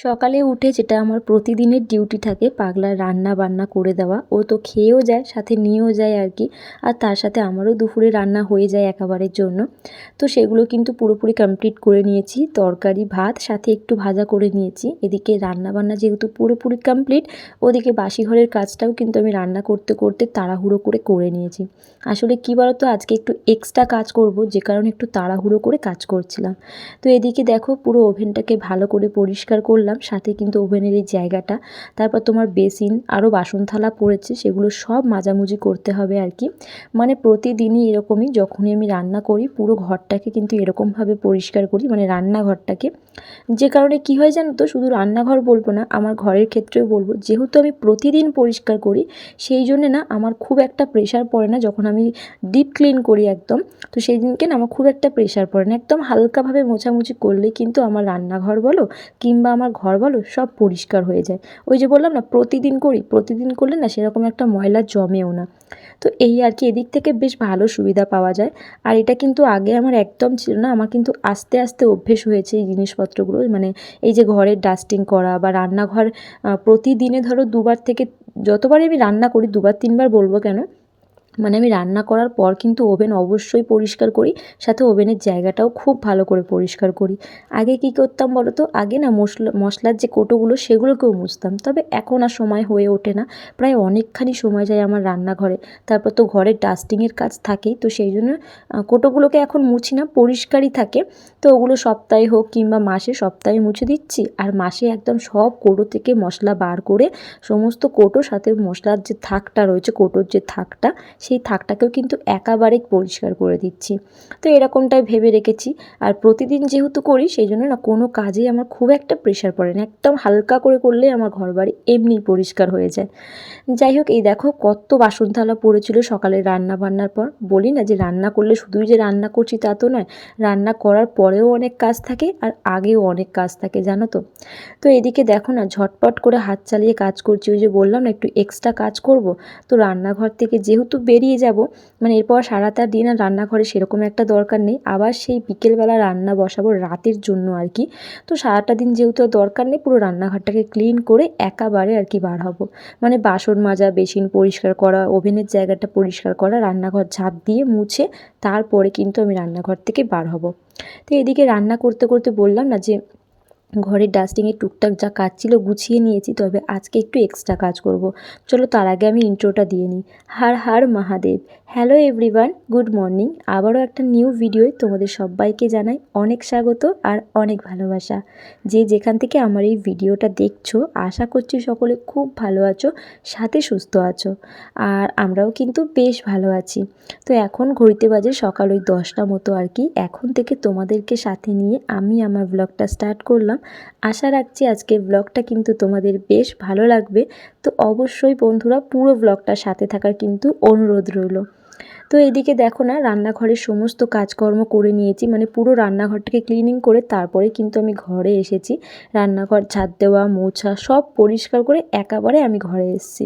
সকালে উঠে যেটা আমার প্রতিদিনের ডিউটি থাকে পাগলার রান্না বান্না করে দেওয়া। ও তো খেয়েও যায়, সাথে নিয়েও যায় আর কি। আর তার সাথে আমারও দুপুরে রান্না হয়ে যায় একেবারের জন্য। তো সেগুলো কিন্তু পুরোপুরি কমপ্লিট করে নিয়েছি। তরকারি, ভাত, সাথে একটু ভাজা করে নিয়েছি। এদিকে রান্না বান্না যেহেতু পুরোপুরি কমপ্লিট ওদিকে বাসি ঘরের কাজটাও কিন্তু আমি রান্না করতে করতে তাড়াহুড়ো করে করে নিয়েছি। আসলে কী বলতো, আজকে একটু এক্সট্রা কাজ করব, যে কারণে একটু তাড়াহুড়ো করে কাজ করছিলাম। তো এদিকে দেখো পুরো ওভেনটাকে ভালো করে পরিষ্কার করলাম। সাথে কিন্তু ওভেনের এই জায়গাটা। তারপর তোমার বেসিন আরও বাসন থালা পড়েছে, সেগুলো সব মাজামুজি করতে হবে আর কি মানে প্রতিদিনই এরকমই, যখনই আমি রান্না করি, পুরো ঘরটাকে কিন্তু এরকমভাবে পরিষ্কার করি মানে রান্নাঘরটাকে। যে কারণে কি হয় জানো তো, শুধু রান্নাঘর বলব না, আমার ঘরের ক্ষেত্রেও বলব, যেহেতু আমি প্রতিদিন পরিষ্কার করি, সেই জন্যে না আমার খুব একটা প্রেশার পড়ে না, যখন আমি ডিপ ক্লিন করি একদম, তো সেই দিনকে না আমার খুব একটা প্রেশার পড়ে না। একদম হালকাভাবে মোছামুছি করলেই কিন্তু আমার রান্নাঘর বলো, কিংবা আমার ঘর বলো, সব পরিষ্কার হয়ে যায়। ওই যে বললাম না, প্রতিদিন করি, প্রতিদিন করলে না সেরকম একটা ময়লা জমেও না। তো এই আর কি, এদিক থেকে বেশ ভালো সুবিধা পাওয়া যায়। আর এটা কিন্তু আগে আমার একদম ছিল না, আমার কিন্তু আস্তে আস্তে অভ্যেস হয়েছে এই জিনিসপত্রগুলো। মানে এই যে ঘরের ডাস্টিং করা বা রান্নাঘর প্রতিদিনে ধরো দুবার থেকে, যতবারই আমি রান্না করি, দুবার তিনবার বলব কেন মানে আমি রান্না করার পর কিন্তু ওভেন অবশ্যই পরিষ্কার করি, সাথে ওভেনের জায়গাটাও খুব ভালো করে পরিষ্কার করি। আগে কি করতাম বলো তো আগে না মশলা, মশলার যে কোটোগুলো সেগুলোকেও মুছতাম। তবে এখন আর সময় হয়ে ওঠে না। প্রায় অনেকখানি সময় যায় আমার রান্নাঘরে। তারপর তো ঘরের ডাস্টিংয়ের কাজ থাকেই, তো সেই জন্য কোটোগুলোকে এখন মুছি না, পরিষ্কারই থাকে। তো ওগুলো সপ্তাহে হোক কিংবা মাসে সপ্তাহে মুছে দিচ্ছি। আর মাসে একদম সব কোটো থেকে মশলা বার করে, সমস্ত কোটো, সাথে মশলার যে থাকটা রয়েছে, কোটোর যে থাকটা সেই থাকটাকেও কিন্তু একেবারে পরিষ্কার করে দিচ্ছি। তো এরকমটাই ভেবে রেখেছি। আর প্রতিদিন যেহেতু করি, সেই জন্য না কোনো কাজেই আমার খুব একটা প্রেশার পড়ে না। একদম হালকা করে করলে আমার ঘর বাড়ি এমনিই পরিষ্কার হয়ে যায়। যাই হোক, এই দেখো কত বাসন থালা পড়েছিল সকালে রান্না বান্নার পর। বলি না যে রান্না করলে শুধুই যে রান্না করছি তা তো নয়, রান্না করার পরেও অনেক কাজ থাকে আর আগেও অনেক কাজ থাকে, জানো তো। তো এদিকে দেখো না ঝটপট করে হাত চালিয়ে কাজ করছি। ওই যে বললাম না একটু এক্সট্রা কাজ করব। তো রান্নাঘর থেকে যেহেতু বেরিয়ে যাব। মানে এরপর সারাটা দিন আর রান্নাঘরে সেরকম একটা দরকার নেই। আবার সেই বিকেলবেলা রান্না বসাবো রাতের জন্য আর কি। তো সারাটা দিন যেহেতু দরকার নেই, পুরো রান্নাঘরটাকে ক্লিন করে একাবারে আর কি বার হব। মানে বাসন মাজা, বেসিন পরিষ্কার করা, ওভেনের জায়গাটা পরিষ্কার করা, রান্নাঘর ঝাঁপ দিয়ে মুছে তারপরে কিন্তু আমি রান্নাঘর থেকে বার হব। তো এদিকে রান্না করতে করতে বললাম না যে ঘরের ডাস্টিংয়ের টুকটাক যা কাজ ছিল গুছিয়ে নিয়েছি, তবে আজকে একটু এক্সট্রা কাজ করব। চলো তার আগে আমি ইন্ট্রোটা দিয়ে নিই। Har Har Mahadev. Hello everyone good morning আবারও একটা নিউ ভিডিওয় তোমাদের সবাইকে জানাই অনেক স্বাগত আর অনেক ভালোবাসা। যে যেখান থেকে আমার এই ভিডিওটা দেখছ, আশা করছি সকলে খুব ভালো আছো, সাথে সুস্থ আছো। আর আমরাও কিন্তু বেশ ভালো আছি। তো এখন ঘড়িতে বাজে সকাল ওই দশটা মতো আর কি। এখন থেকে তোমাদেরকে সাথে নিয়ে আমি আমার ব্লগটা স্টার্ট করলাম। আশা রাখছি আজকের ব্লগটা কিন্তু তোমাদের বেশ ভালো লাগবে। তো অবশ্যই বন্ধুরা পুরো ব্লগটার সাথে থাকার কিন্তু অনুরোধ রইল। তো এদিকে দেখো না, রান্নাঘরের সমস্ত কাজকর্ম করে নিয়েছি মানে পুরো রান্নাঘরটাকে ক্লিনিং করে তারপরে কিন্তু আমি ঘরে এসেছি। রান্নাঘর, ছাদ দেওয়া, মোছা সব পরিষ্কার করে একেবারে আমি ঘরে এসেছি।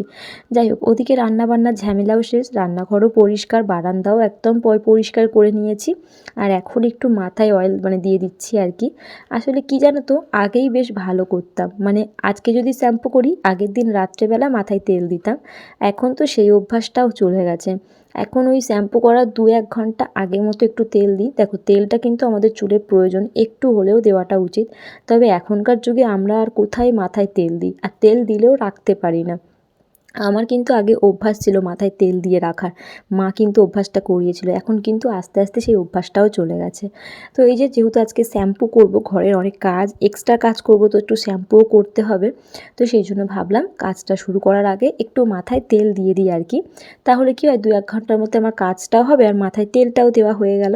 যাই হোক, ওদিকে রান্নাবান্নার ঝামেলাও শেষ, রান্নাঘরও পরিষ্কার, বারান্দাও একদম পরিষ্কার করে নিয়েছি। আর এখন একটু মাথায় অয়েল মানে দিয়ে দিচ্ছি আর কি। আসলে কি জানো তো, আগেই বেশ ভালো করতাম মানে আজকে যদি শ্যাম্পু করি, আগের দিন রাত্রেবেলা মাথায় তেল দিতাম, এখন তো সেই অভ্যাসটাও চলে গেছে। এখন ওই শ্যাম্পু করার দু এক ঘণ্টা আগের মতো একটু তেল দিই। দেখো, তেলটা কিন্তু আমাদের চুলের প্রয়োজন, একটু হলেও দেওয়াটা উচিত। তবে এখনকার যুগে আমরা আর কোথায় মাথায় তেল দিই? আর তেল দিলেও রাখতে পারি না। আমার কিন্তু আগে অভ্যাস ছিল মাথায় তেল দিয়ে রাখার। মা কিন্তু অভ্যাসটা করিয়েছিল। এখন কিন্তু আস্তে আস্তে সেই অভ্যাসটাও চলে গেছে। তো এই যে যেহেতু আজকে শ্যাম্পু করব, ঘরের অনেক কাজ এক্সট্রা কাজ করব, তো একটু শ্যাম্পুও করতে হবে। তো সেই জন্য ভাবলাম কাজটা শুরু করার আগে একটু মাথায় তেল দিয়ে দিই আর কি। তাহলে কি হয় দু এক ঘণ্টার মধ্যে আমার কাজটাও হবে আর মাথায় তেলটাও দেওয়া হয়ে গেল।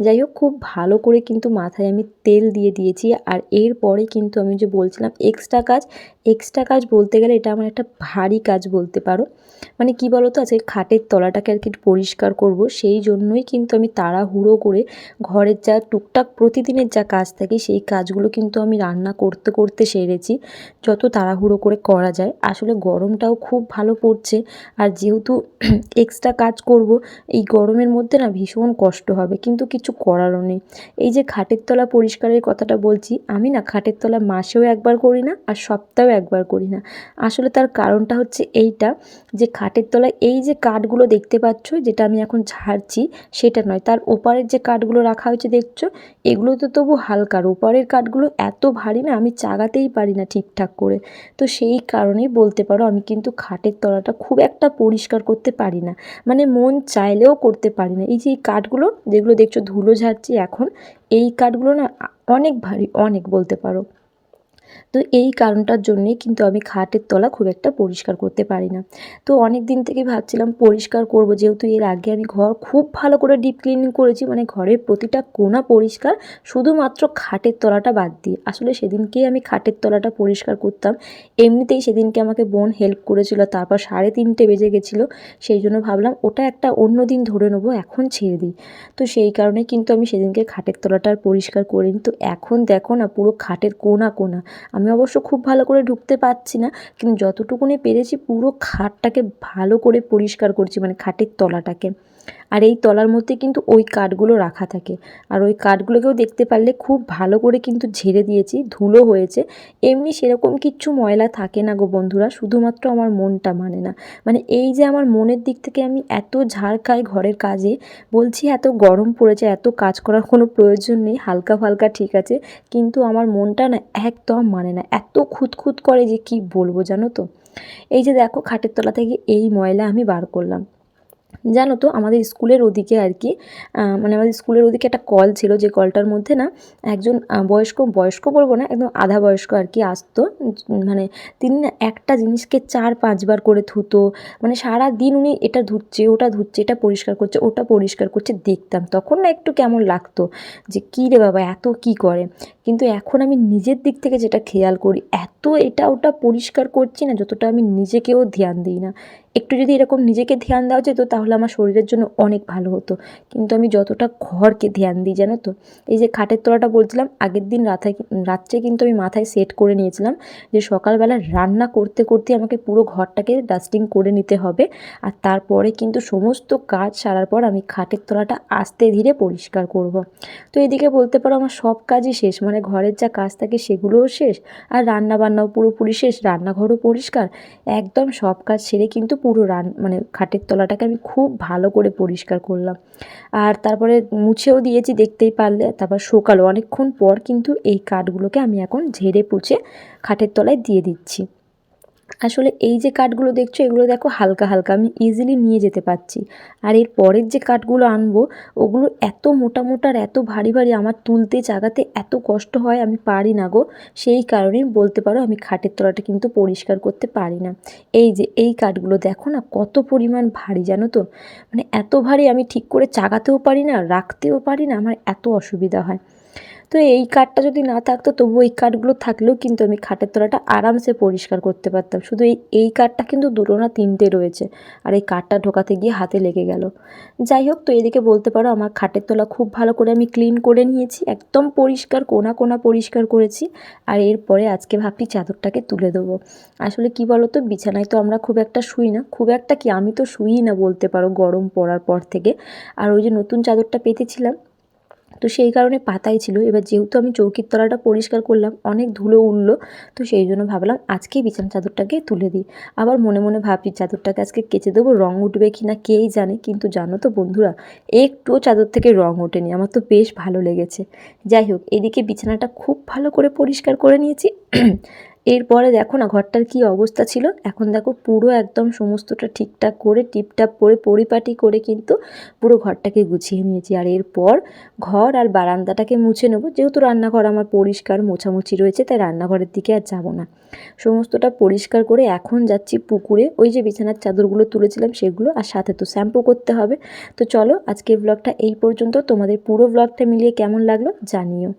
যাই হোক, খুব ভালো করে কিন্তু মাথায় আমি তেল দিয়ে দিয়েছি। আর এরপরে কিন্তু আমি যে বলছিলাম এক্সট্রা কাজ এক্সট্রা কাজ বলতে গেলে এটা আমার একটা ভারী কাজ বলতে পারো। মানে কি বলো তো আজকে খাটের তলাটাকে আর কি পরিষ্কার করব, সেই জন্যই কিন্তু আমি তাড়াহুড়ো করে ঘরের যা টুকটাক প্রতিদিনের যা কাজ থাকে, সেই কাজগুলো কিন্তু আমি রান্না করতে করতে সেরেছি, যত তাড়াহুড়ো করে করা যায়। আসলে গরমটাও খুব ভালো পড়ছে, আর যেহেতু এক্সট্রা কাজ করব, এই গরমের মধ্যে না ভীষণ কষ্ট হবে, কিন্তু কিছু করারও নেই। এই যে খাটের তলা পরিষ্কারের কথাটা বলছি, আমি না খাটের তলা মাসেও একবার করি না, আর সপ্তাহেও একবার করি না। আসলে তার কারণটা হচ্ছে এইটা যে খাটের তলায় এই যে কাঠগুলো দেখতে পাচ্ছ, যেটা আমি এখন ঝাড়ছি সেটা নয়। তার ওপারের যে কাঠগুলো রাখা হয়েছে দেখছ, এগুলো তো তবু হালকার ওপারের কাঠগুলো এত ভারী না, আমি চাগাতেই পারি না ঠিকঠাক করে। তো সেই কারণেই বলতে পারো, আমি কিন্তু খাটের তলাটা খুব একটা পরিষ্কার করতে পারি না। মানে মন চাইলেও করতে পারি না। এই যে এই কাঠগুলো, যেগুলো দেখছ ধুলো ঝাড়ছি এখন, এই কাঠগুলো না অনেক ভারী, অনেক বলতে পারো। তো এই কারণটার জন্যেই কিন্তু আমি খাটের তলা খুব একটা পরিষ্কার করতে পারি না। তো অনেক দিন থেকে ভাবছিলাম পরিষ্কার করব, যেহেতু এর আগে আমি ঘর খুব ভালো করে ডিপ ক্লিনিং করেছি মানে ঘরের প্রতিটা কোণা পরিষ্কার, শুধুমাত্র খাটের তলাটা বাদ দিয়ে। আসলে সেদিনকেই আমি খাটের তলাটা পরিষ্কার করতাম, এমনিতেই সেদিনকে আমাকে বোন হেল্প করেছিল, তারপর সাড়ে তিনটে বেজে গেছিল, সেই জন্য ভাবলাম ওটা একটা অন্য দিন ধরে নেব, এখন ছেড়ে দিই। তো সেই কারণে কিন্তু আমি সেদিনকে খাটের তলাটা পরিষ্কার করিনি। তো এখন দেখো না, পুরো খাটের কোনা কোনা আমি অবশ্য খুব ভালো করে ঢুকতে পারছি না, কিন্তু যতটুকুনি পেরেছি পুরো খাটটাকে ভালো করে পরিষ্কার করছি মানে খাটের তলাটাকে। আর এই তলার মধ্যে কিন্তু ওই কাঠগুলো রাখা থাকে। আর ওই কাঠগুলোকেও দেখতে পারলে খুব ভালো করে কিন্তু ঝেড়ে দিয়েছি, ধুলো হয়েছে। এমনি সেরকম কিচ্ছু ময়লা থাকে না গো বন্ধুরা, শুধুমাত্র আমার মনটা মানে না। মানে এই যে আমার মনের দিক থেকে আমি এত ঝাড় খাই ঘরের কাজে, বলছি এত গরম পড়েছে, এত কাজ করার কোনো প্রয়োজন নেই, হালকা ফালকা ঠিক আছে, কিন্তু আমার মনটা না একদম মানে না, এত খুঁতখুত করে যে কি বলব জানো তো? এই যে দেখো খাটের তলা থেকে এই ময়লা আমি বার করলাম। জানো তো, আমাদের স্কুলের ওদিকে আর কি মানে আমাদের স্কুলের ওদিকে একটা কল ছিল যে কলটার মধ্যে না একজন বয়স্ক বয়স্ক বলব না, একদম আধা বয়স্ক আর কি আসতো মানে তিনি একটা জিনিসকে চার, পাঁচবার করে ধুতো মানে সারা দিন উনি এটা ধুচ্ছে, ওটা ধুচ্ছে, এটা পরিষ্কার করছে, ওটা পরিষ্কার করছে, দেখতাম। তখন না একটু কেমন লাগতো যে কী রে বাবা, এত কি করে? কিন্তু এখন আমি নিজের দিক থেকে যেটা খেয়াল করি, এত এটা ওটা পরিষ্কার করছি না, যতটা আমি নিজেকেও ধ্যান দিই না। একটু যদি এরকম নিজেকে ধ্যান দেওয়া যেত, তাহলে আমার শরীরের জন্য অনেক ভালো হতো। কিন্তু আমি যতটা ঘরকে ধ্যান দিই, জানো তো? এই যে খাটের তলাটা বলছিলাম, আগের দিন রাতে রাত্রে কিন্তু আমি মাথায় সেট করে নিয়েছিলাম যে সকালবেলা রান্না করতে করতে আমাকে পুরো ঘরটাকে ডাস্টিং করে নিতে হবে। আর তারপরে কিন্তু সমস্ত কাজ সারার পর আমি খাটের তলাটা আস্তে ধীরে পরিষ্কার করব। তো এদিকে বলতে পারো আমার সব কাজই শেষ মানে ঘরের যা কাজ থাকে সেগুলোও শেষ। আর রান্না বান্নাও পুরোপুরি শেষ, রান্নাঘরও পরিষ্কার। একদম সব কাজ সেরে কিন্তু পুরো রান মানে খাটের তলাটাকে আমি খুব ভালো করে পরিষ্কার করলাম। আর তারপরে মুছেও দিয়েছি, দেখতেই পারলে। তারপর শোকালো। অনেকক্ষণ পর কিন্তু এই কাঠগুলোকে আমি এখন ঝেড়ে পুছে খাটের তলায় দিয়ে দিচ্ছি। আসলে এই যে কাঠগুলো দেখছ, এগুলো দেখো হালকা হালকা, আমি ইজিলি নিয়ে যেতে পারছি। আর এর পরের যে কাঠগুলো আনব, ওগুলো এত মোটা মোটা আর এত ভারী ভারী, আমার তুলতে জাগাতে এত কষ্ট হয়, আমি পারি না গো। সেই কারণেই বলতে পারো, আমি খাটের তলাটা কিন্তু পরিষ্কার করতে পারি না। এই যে, এই কাঠগুলো দেখো না, কত পরিমাণ ভারী, জানো তো? মানে এত ভারী, আমি ঠিক করে চাগাতেও পারি না, রাখতেও পারি না, আমার এত অসুবিধা হয়। তো এই কাঠটা যদি না থাকতো তবু এই কাঠগুলো থাকলেও কিন্তু আমি খাটের তলাটা আরামসে পরিষ্কার করতে পারতাম। শুধু এই এই কাঠটা কিন্তু দুটো না তিনটে রয়েছে আর এই কাঠটা ঢোকাতে গিয়ে হাতে লেগে গেল। যাই হোক, তো এদিকে বলতে পারো আমার খাটের তলা খুব ভালো করে আমি ক্লিন করে নিয়েছি, একদম পরিষ্কার, কোনা কোনা পরিষ্কার করেছি আর এরপরে আজকে ভাবছি চাদরটাকে তুলে দেবো। আসলে কি বলো তো বিছানায় তো আমরা খুব একটা শুই না, খুব একটা কি আমি তো শুই না বলতে পারো গরম পড়ার পর থেকে। আর ওই যে নতুন চাদরটা পেতেছিলাম তো সেই কারণে পাতাই ছিল। এবার যেহেতু আমি চৌকির তলাটা পরিষ্কার করলাম, অনেক ধুলো উঠল, তো সেই জন্য ভাবলাম আজকেই বিছানা চাদরটাকে তুলে দিই। আবার মনে মনে ভাবছি, চাদরটাকে আজকে কেচে দেবো, রং উঠবে কি না কেই জানে, কিন্তু জানো তো বন্ধুরা, একটুও চাদর থেকে রং ওঠেনি। আমার তো বেশ ভালো লেগেছে। যাই হোক, এদিকে বিছানাটা খুব ভালো করে পরিষ্কার করে নিয়েছি। এরপরে দেখো না, ঘরটার কি অবস্থা ছিল? এখন দেখো পুরো একদম সমস্তটা ঠিকঠাক করে, টিপটাপ করে, পরিপাটি করে কিন্তু পুরো ঘরটাকে গুছিয়ে নিয়েছি। আর এরপর ঘর আর বারান্দাটাকে মুছে নেব। যেহেতু রান্নাঘর আমার পরিষ্কার, মোছামুছি রয়েছে, তাই রান্নাঘরের দিকে আর যাব না। সমস্তটা পরিষ্কার করে এখন যাচ্ছি পুকুরে। ওই যে বিছানার চাদরগুলো তুলেছিলাম সেগুলো, আর সাথে তো শ্যাম্পু করতে হবে। তো চলো আজকে ব্লগটা এই পর্যন্ত। তোমাদের পুরো ব্লগটা মিলিয়ে কেমন লাগল জানিও।